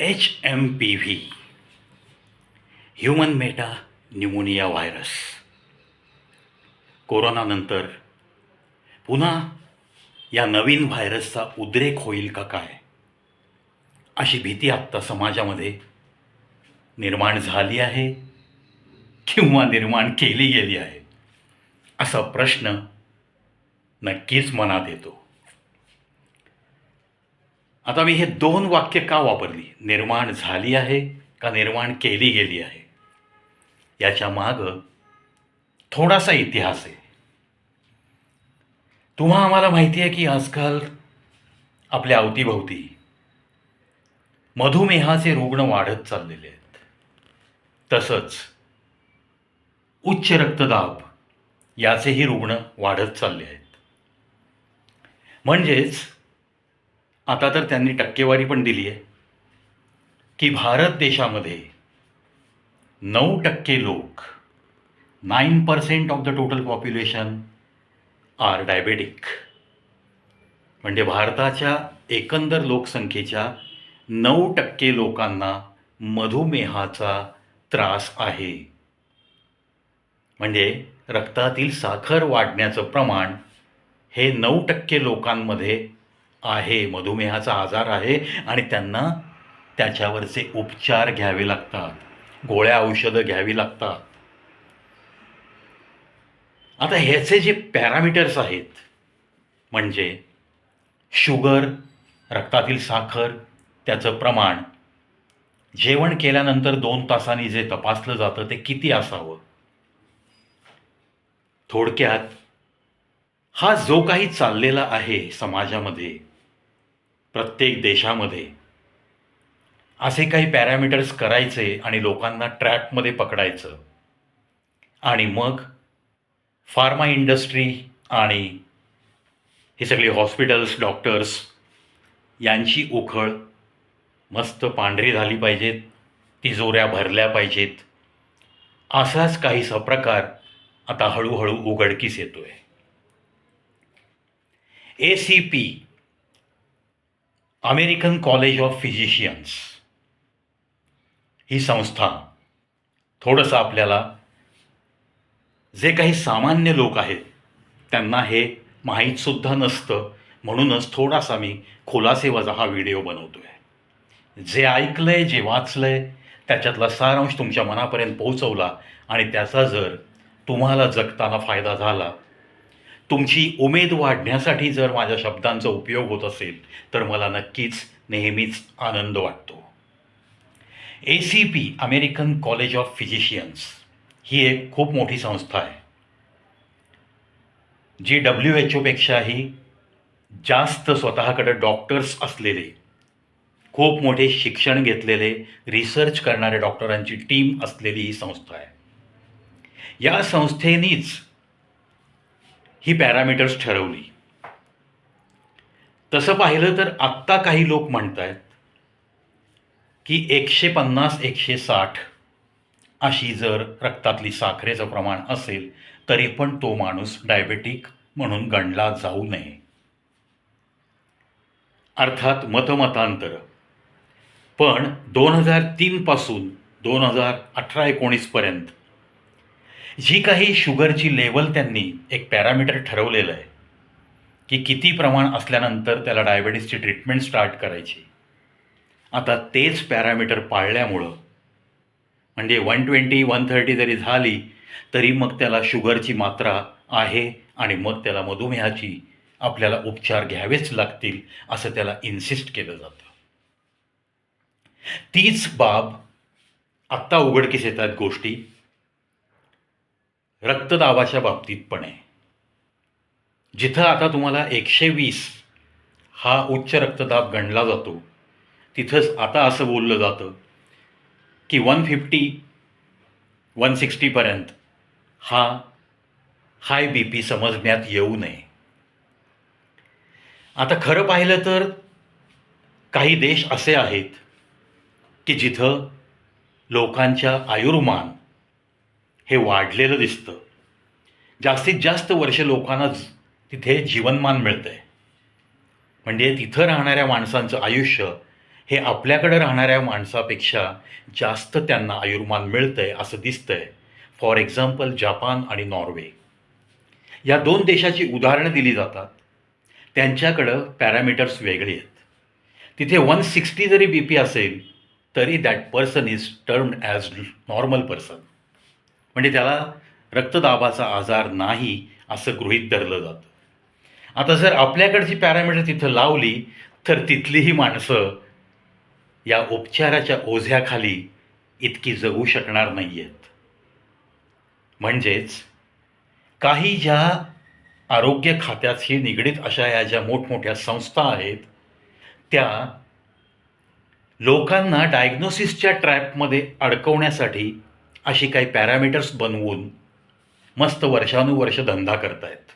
H M P V human meta pneumonia virus कोरोनानंतर पुन्हा या नवीन व्हायरसचा उद्रेक होईल का काय? अशी भीती आत्ता समाजामध्ये निर्माण झाली आहे किंवा निर्माण केली गेली आहे? असा प्रश्न नक्कीच मनात येतो. आता मी हे दोन वाक्य का वापरली? निर्माण झाली आहे का निर्माण केली गेली आहे? याच्या मागं थोडासा इतिहास आहे. तुम्हा आम्हाला माहिती आहे की आजकाल आपल्या अवतीभोवती मधुमेहाचे रुग्ण वाढत चाललेले आहेत. तसंच उच्च रक्तदाब याचेही रुग्ण वाढत चालले आहेत. म्हणजेच आता तर त्यांनी टक्केवारी पण दिली आहे. की भारत देशामध्ये नऊ टक्के लोक nine percent of the total population are diabetic म्हणजे भारताच्या एकंदर लोकसंख्येच्या नऊ टक्के लोकांना मधुमेहाचा त्रास आहे. म्हणजे रक्तातील साखर वाढण्याचं प्रमाण हे नऊ टक्के लोकांमध्ये आहे मधुमेहाचा आजार आहे आणि त्यांना त्याच्यावरचे उपचार घ्यावे लागतात. गोळ्या औषधं घ्यावी लागतात. आता ह्याचे जे पॅरामीटर्स आहेत म्हणजे शुगर रक्तातील साखर त्याचं प्रमाण जेवण केल्यानंतर दोन तासांनी जे तपासलं जातं ते किती असावं? थोडक्यात हा जो काही चाललेला आहे समाजामध्ये प्रत्येक देशामध्ये असे काही पॅरामीटर्स करायचे आणि लोकांना ट्रॅपमध्ये पकडायचं. आणि मग फार्मा इंडस्ट्री आणि हे सगळी हॉस्पिटल्स डॉक्टर्स यांची उखळ मस्त पांढरी झाली पाहिजेत तिजोऱ्या भरल्या पाहिजेत. असाच काहीसा प्रकार आता हळूहळू उघडकीस येतोय. A C P American College of Physicians ही संस्था थोडंसं आपल्याला जे काही सामान्य लोक आहेत त्यांना हे माहीतसुद्धा नसतं. म्हणूनच थोडासा मी खुलासेवाचा हा व्हिडिओ बनवतो आहे जे ऐकलंय जे वाचलंय त्याच्यातला सारांश तुमच्या मनापर्यंत पोहोचवला आणि त्याचा जर तुम्हाला जगताना फायदा झाला तुमची उमेद वाढण्यासाठी जर माझ्या शब्दांचा उपयोग होत असेल तर मला नक्कीच नेहमीच आनंद वाटतो. A C P American College of Physicians ही एक खूप मोठी संस्था आहे. जी डब्ल्यू एच ओपेक्षाही जास्त स्वतःकडे डॉक्टर्स असलेले खूप मोठे शिक्षण घेतलेले रिसर्च करणाऱ्या डॉक्टरांची टीम असलेली ही संस्था आहे. या संस्थेनीच ही पॅरामीटर्स ठरवली. तसं पाहिलं तर आत्ता काही लोक म्हणत आहेत की एकशे पन्नास एकशे साठ अशी जर रक्तातली साखरेचं प्रमाण असेल तरी पण तो माणूस डायबेटिक म्हणून गणला जाऊ नये. अर्थात मतमतांतर. पण दोन हजार तीनपासून दोन हजार अठरा एकोणीसपर्यंत जी काही शुगरची लेवल त्यांनी एक पॅरामीटर ठरवलेलं आहे की किती प्रमाण असल्यानंतर त्याला डायबेटीसची ट्रीटमेंट स्टार्ट करायची. आता तेच पॅरामीटर पाळल्यामुळं म्हणजे वन ट्वेंटी वन थर्टी जरी झाली तरी मग त्याला शुगरची मात्रा आहे आणि मग त्याला मधुमेहाची आपल्याला उपचार घ्यावेच लागतील असं त्याला इन्सिस्ट केलं जातं. तीच बाब आत्ता उघडकीस येतात गोष्टी. रक्तदाबाच्या बाबतीत पण आहे. जिथं आता तुम्हाला एकशे वीस हा उच्च रक्तदाब गणला जातो तिथंच आता असं बोललं जातं की वन फिफ्टी वन सिक्स्टीपर्यंत हा हाय बी पी समजण्यात येऊ नये. आता खरं पाहिलं तर काही देश असे आहेत की जिथं लोकांच्या आयुर्मान हे वाढलेलं दिसतं. जास्तीत जास्त वर्ष लोकांना तिथे जीवनमान मिळतं आहे म्हणजे तिथं राहणाऱ्या माणसांचं आयुष्य हे आपल्याकडे राहणाऱ्या माणसापेक्षा जास्त त्यांना आयुर्मान मिळतं आहे असं दिसतं आहे फॉर एक्झाम्पल जपान आणि नॉर्वे. या दोन देशाची उदाहरणं दिली जातात. त्यांच्याकडं पॅरामीटर्स वेगळे आहेत. तिथे वन सिक्स्टी जरी बी पी असेल तरी that person is termed as normal person म्हणजे त्याला रक्तदाबाचा आजार नाही असं गृहीत धरलं जातं. आता जर आपल्याकडची पॅरामीटर तिथं लावली तर तिथलीही माणसं या उपचाराच्या ओझ्याखाली इतकी जगू शकणार नाही आहेत म्हणजेच काही ज्या आरोग्य खात्याशी निगडीत अशा या ज्या मोठमोठ्या संस्था आहेत त्या लोकांना डायग्नोसिसच्या ट्रॅपमध्ये अडकवण्यासाठी अशी काही पॅरामीटर्स बनवून मस्त वर्षानुवर्ष धंदा करतायत.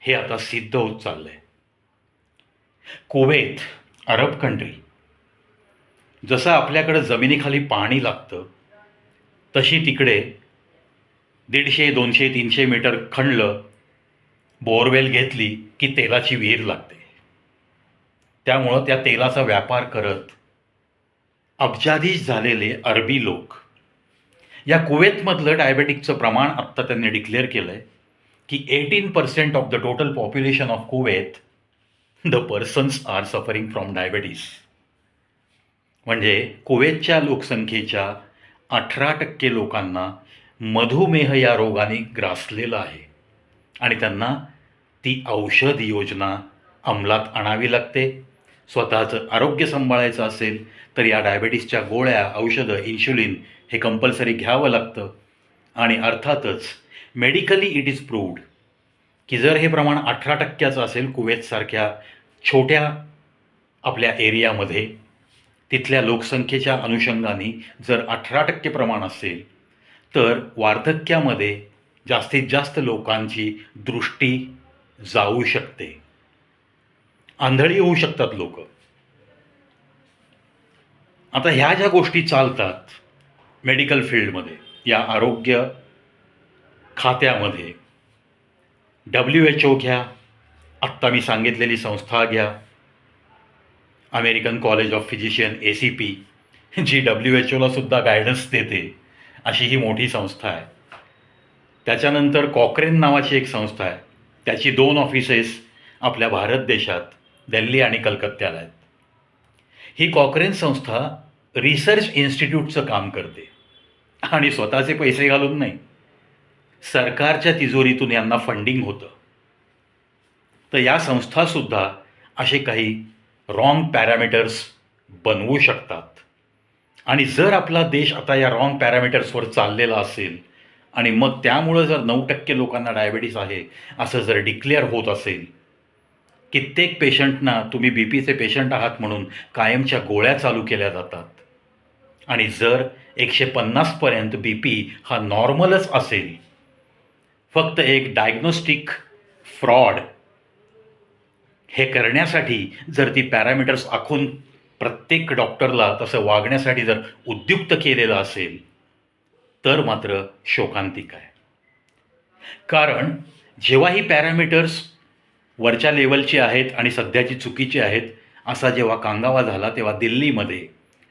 हे आता सिद्ध होत चाललं आहे कुवेत अरब कंट्री जसं आपल्याकडं जमिनीखाली पाणी लागतं तशी तिकडे दीडशे दोनशे तीनशे मीटर खणलं बोरवेल घेतली की तेलाची विहीर लागते. त्यामुळं त्या तेलाचा व्यापार करत अब्जाधीश झालेले अरबी लोक या कुवेतमधलं डायबेटिकचं प्रमाण आत्ता त्यांनी डिक्लेअर केलं आहे की eighteen percent of the total population of Kuwait the persons are suffering from diabetes म्हणजे कुवेतच्या लोकसंख्येच्या अठरा टक्के लोकांना मधुमेह या रोगाने ग्रासलेलं आहे. आणि त्यांना ती औषध योजना अंमलात आणावी लागते. स्वतःचं आरोग्य सांभाळायचं असेल तर या डायबेटीसच्या गोळ्या औषधं इन्शुलिन हे कंपल्सरी घ्यावं लागतं. आणि अर्थातच मेडिकली इट इज प्रूव्ड की जर हे प्रमाण अठरा टक्क्याचं असेल कुवेतसारख्या छोट्या आपल्या एरियामध्ये तिथल्या लोकसंख्येच्या अनुषंगाने जर अठरा टक्के प्रमाण असेल तर वार्धक्यामध्ये जास्तीत जास्त लोकांची दृष्टी जाऊ शकते. आंधळी होऊ शकतात लोक. आता ह्या ज्या गोष्टी चालतात मेडिकल फील्डमध्ये या आरोग्य खात्यामध्ये. डब्ल्यू एच ओ घ्या आत्ता मी सांगितलेली संस्था घ्या. American college of physician A C P G W H ओला सुद्धा गायडन्स देते अशी ही मोठी संस्था आहे. त्याच्यानंतर कॉक्रेन नावाची एक संस्था आहे. त्याची दोन ऑफिसेस आपल्या भारत देशात दिल्ली आणि कलकत्त्याला आहेत. ही कॉक्रेन संस्था रिसर्च इन्स्टिट्यूटचं काम करते. आणि स्वतःचे पैसे घालून नाही. सरकारच्या तिजोरीतून यांना फंडिंग होतं. तर या संस्थासुद्धा असे काही रॉंग पॅरामीटर्स बनवू शकतात. आणि जर आपला देश आता या रॉंग पॅरामीटर्सवर चाललेला असेल आणि मग त्यामुळं जर नऊ टक्के लोकांना डायबिटीस आहे असं जर डिक्लेअर होत असेल कित्येक पेशंटना तुम्ही बी पीचे पेशंट आहात म्हणून कायमच्या गोळ्या चालू केल्या जातात. आणि जर एकशे पन्नासपर्यंत बी पी हा नॉर्मलच असेल. फक्त एक डायग्नोस्टिक फ्रॉड हे करण्यासाठी जर ती पॅरामीटर्स आखून प्रत्येक डॉक्टरला तसं वागण्यासाठी जर उद्युक्त केलेलं असेल तर मात्र शोकांतिक आहे. कारण जेव्हा ही पॅरामीटर्स वरच्या लेवलची आहेत आणि सध्याची चुकीची आहेत असा जेव्हा कांगावा झाला तेव्हा दिल्लीमध्ये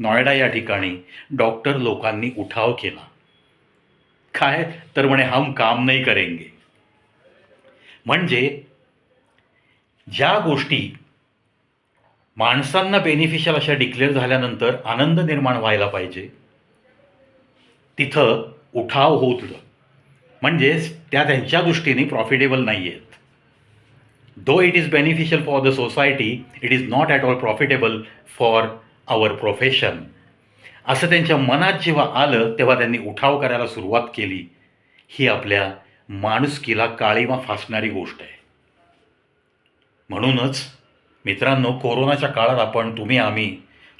नॉयडा या ठिकाणी डॉक्टर लोकांनी उठाव केला. काय? तर म्हणे हम काम नाही करेंगे. म्हणजे ज्या गोष्टी माणसांना बेनिफिशियल अशा डिक्लेअर झाल्यानंतर आनंद निर्माण व्हायला पाहिजे तिथं उठाव होत म्हणजेच त्या त्यांच्या दृष्टीने प्रॉफिटेबल नाही आहेत though it is beneficial for the society it is not at all profitable for our profession असं त्यांच्या मनात जेव्हा आलं तेव्हा त्यांनी उठाव करायला सुरुवात केली. ही आपल्या माणुसकीला काळीमा फासणारी गोष्ट आहे. म्हणूनच मित्रांनो कोरोनाच्या काळात आपण तुम्ही आम्ही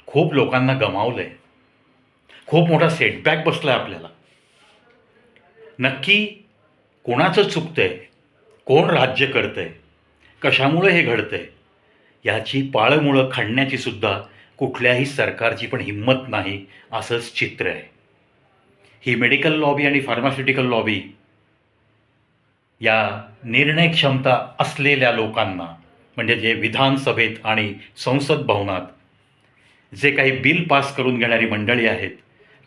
खूप लोकांना गमावलं आहे खूप मोठा सेटबॅक बसला आहे आपल्याला. नक्की कोणाचं चुकतं आहे कोण राज्य करतं आहे कशामुळं हे घडतं आहे याची पाळमुळं खणण्याची सुद्धा कुठल्याही सरकारची पण हिंमत नाही असंच चित्र आहे. ही मेडिकल लॉबी आणि फार्मास्युटिकल लॉबी या निर्णय क्षमता असलेल्या लोकांना म्हणजे जे विधानसभेत आणि संसद भवनात जे काही बिल पास करून घेणारी मंडळी आहेत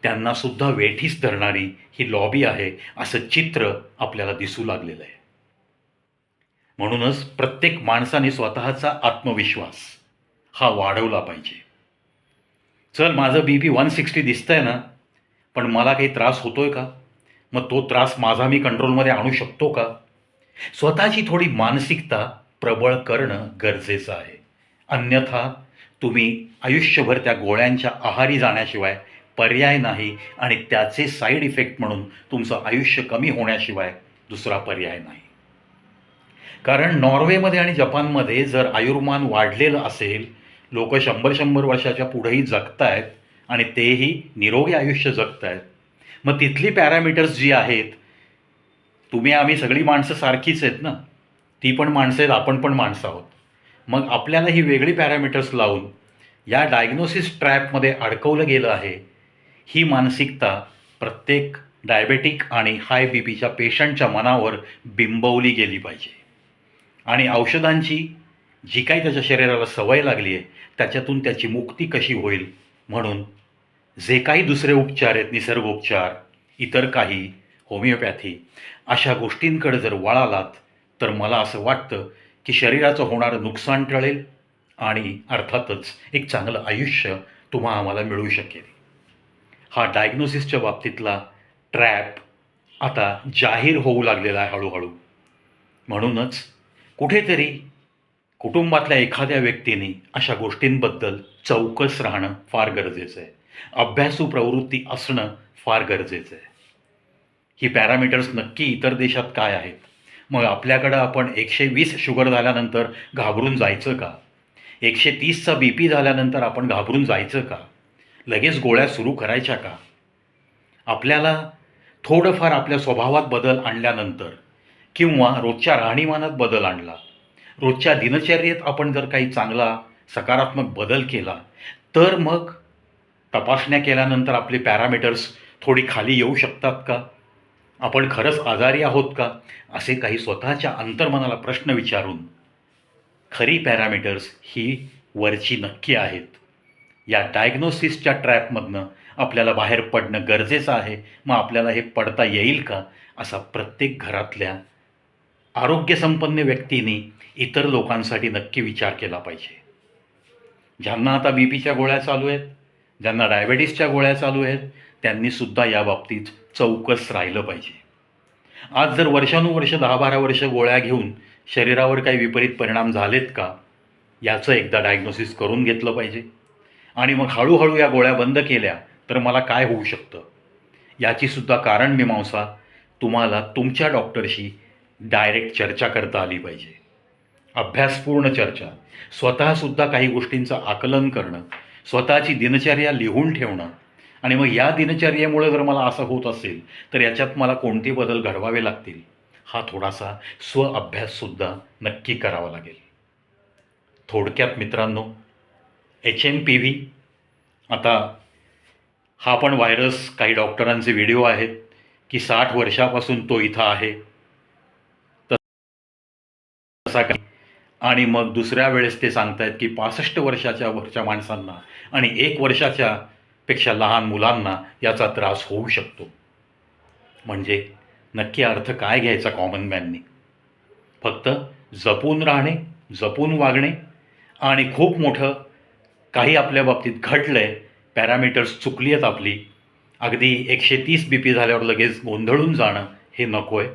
त्यांनासुद्धा वेठीस धरणारी ही लॉबी आहे असं चित्र आपल्याला दिसू लागलेलं आहे. म्हणूनच प्रत्येक माणसाने स्वतःचा आत्मविश्वास हा वाढवला पाहिजे. चल माझं बी पी वन सिक्स्टी दिसतंय ना पण मला काही त्रास होतो आहे का? मग तो त्रास माझा मी कंट्रोलमध्ये आणू शकतो का? स्वतःची थोडी मानसिकता प्रबळ करणं गरजेचं आहे. अन्यथा तुम्ही आयुष्यभर त्या गोळ्यांच्या आहारी जाण्याशिवाय पर्याय नाही आणि त्याचे साईड इफेक्ट म्हणून तुमचं आयुष्य कमी होण्याशिवाय दुसरा पर्याय नाही. कारण नॉर्वेमध्ये आणि जपानमध्ये जर आयुर्मान वाढलेलं असेल लोक शंभर शंभर वर्षाच्या पुढेही जगतायत आणि तेही निरोगी आयुष्य जगत आहेत मग तिथली पॅरामीटर्स जी आहेत तुम्ही आम्ही सगळी माणसं सारखीच आहेत ना? ती पण माणसं आहेत आपण पण माणसं आहोत. मग आपल्याला ही वेगळी पॅरामीटर्स लावून या डायग्नोसिस ट्रॅपमध्ये अडकवलं गेलं आहे ही मानसिकता प्रत्येक डायबेटिक आणि हाय बी पीच्या पेशंटच्या मनावर बिंबवली गेली पाहिजे. आणि औषधांची जी काही त्याच्या शरीराला सवय लागली आहे त्याच्यातून त्याची मुक्ती कशी होईल? म्हणून जे काही दुसरे उपचार आहेत निसर्गोपचार इतर काही होमिओपॅथी अशा गोष्टींकडे जर वळालात तर मला असं वाटतं की शरीराचं होणारं नुकसान टळेल आणि अर्थातच एक चांगलं आयुष्य तुम्हा आम्हाला मिळू शकेल. हा डायग्नोसिसच्या बाबतीतला ट्रॅप आता जाहीर होऊ लागलेला आहे हळूहळू. म्हणूनच कुठेतरी कुटुंबातल्या एखाद्या व्यक्तीने अशा गोष्टींबद्दल चौकस राहणं फार गरजेचं आहे. अभ्यासू प्रवृत्ती असणं फार गरजेचं आहे. ही पॅरामीटर्स नक्की इतर देशात काय आहेत? मग आपल्याकडं आपण एकशे वीस शुगर झाल्यानंतर घाबरून जायचं का? एकशे तीसचा बी पी झाल्यानंतर आपण घाबरून जायचं का? लगेच गोळ्या सुरू करायच्या का? आपल्याला थोडंफार आपल्या स्वभावात बदल आणल्यानंतर किंवा रोजच्या राहणीमानात बदल आणला रोजच्या दिनचर्येत आपण जर काही चांगला सकारात्मक बदल केला तर मग तपासण्या केल्यानंतर आपले पॅरामीटर्स थोडी खाली येऊ शकतात का? आपण खरंच आजारी आहोत का? असे काही स्वतःच्या अंतर्मनाला प्रश्न विचारून खरी पॅरामीटर्स ही वरची नक्की आहेत. या डायग्नोसिसच्या ट्रॅपमधनं आपल्याला बाहेर पडणं गरजेचं आहे. मग आपल्याला हे पडता येईल का? असा प्रत्येक घरातल्या आरोग्यसंपन्न व्यक्तीने इतर लोकांसाठी नक्की विचार केला पाहिजे. ज्यांना आता बी पीच्या गोळ्या चालू आहेत ज्यांना डायबेटीसच्या गोळ्या चालू आहेत त्यांनीसुद्धा या बाबतीत चौकस राहिलं पाहिजे. आज जर वर्षानुवर्ष दहा बारा वर्ष गोळ्या घेऊन शरीरावर काही विपरीत परिणाम झालेत का याचं एकदा डायग्नोसिस करून घेतलं पाहिजे. आणि मग हळूहळू या गोळ्या बंद केल्या तर मला काय होऊ शकतं? याचीसुद्धा कारण मीमांसा तुम्हाला तुमच्या डॉक्टरशी डायरेक्ट चर्चा करता आली पाहिजे. अभ्यासपूर्ण चर्चा. स्वतःसुद्धा काही गोष्टींचं आकलन करणं. स्वतःची दिनचर्या लिहून ठेवणं. आणि मग या दिनचर्येमुळे जर मला असं होत असेल तर याच्यात मला कोणते बदल घडवावे लागतील? हा थोडासा स्वअभ्याससुद्धा नक्की करावा लागेल. थोडक्यात मित्रांनो एच एम पी व्ही आता हा पण व्हायरस काही डॉक्टरांचे व्हिडिओ आहेत की साठ वर्षापासून तो इथं आहे. आणि मग दुसऱ्या वेळेस ते सांगतायत की पासष्ट वर्षाच्या वरच्या माणसांना आणि एक वर्षाच्या पेक्षा लहान मुलांना याचा त्रास होऊ शकतो. म्हणजे नक्की अर्थ काय घ्यायचा कॉमन मॅननी फक्त जपून राहणे जपून वागणे आणि खूप मोठं काही आपल्या बाबतीत घडलं आहे पॅरामीटर्स चुकली आहेत आपली. अगदी एकशे तीस बी पी झाल्यावर लगेच गोंधळून जाणं हे नको आहे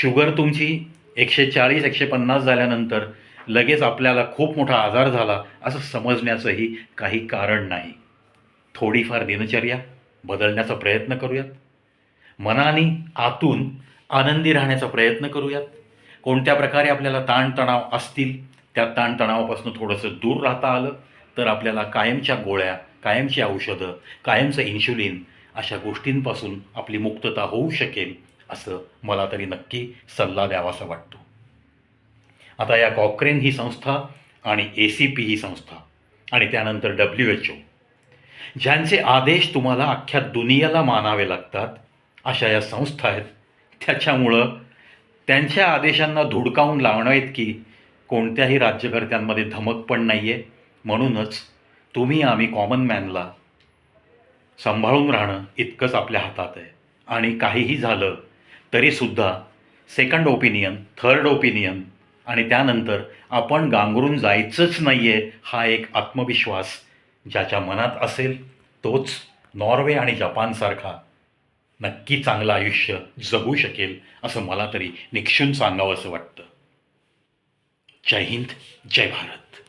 शुगर तुमची एकशे चाळीस एकशे पन्नास झाल्यानंतर लगेच आपल्याला खूप मोठा आजार झाला असं समजण्याचंही काही कारण नाही. थोडीफार दिनचर्या बदलण्याचा प्रयत्न करूयात. मनाने आतून आनंदी राहण्याचा प्रयत्न करूयात. कोणत्या प्रकारे आपल्याला ताणतणाव असतील त्या ताणतणावापासून थोडंसं दूर राहता आलं तर आपल्याला कायमच्या गोळ्या कायमची औषधं कायमचं इन्शुलिन अशा गोष्टींपासून आपली मुक्तता होऊ शकेल असं मला तरी नक्की सल्ला द्यावासा वाटतो. आता या कॉक्रेन ही संस्था आणि ए सी पी ही संस्था आणि त्यानंतर डब्ल्यू एच ओ ज्यांचे आदेश तुम्हाला अख्ख्या दुनियाला मानावे लागतात अशा या संस्था आहेत. त्याच्यामुळं त्यांच्या आदेशांना धुडकावून लावणं इतकी कोणत्याही राज्यकर्त्यांमध्ये धमक पण नाही आहे म्हणूनच तुम्ही आम्ही कॉमन मॅनला सांभाळून राहणं इतकंच आपल्या हातात आहे. आणि काहीही झालं तरीसुद्धा सेकंड ओपिनियन थर्ड ओपिनियन आणि त्यानंतर आपण गांगरून जायचंच नाही आहे हा एक आत्मविश्वास ज्याच्या मनात असेल तोच नॉर्वे आणि जपानसारखा नक्की चांगलं आयुष्य जगू शकेल असं मला तरी निक्षून सांगावं असं वाटतं. जय हिंद जय भारत.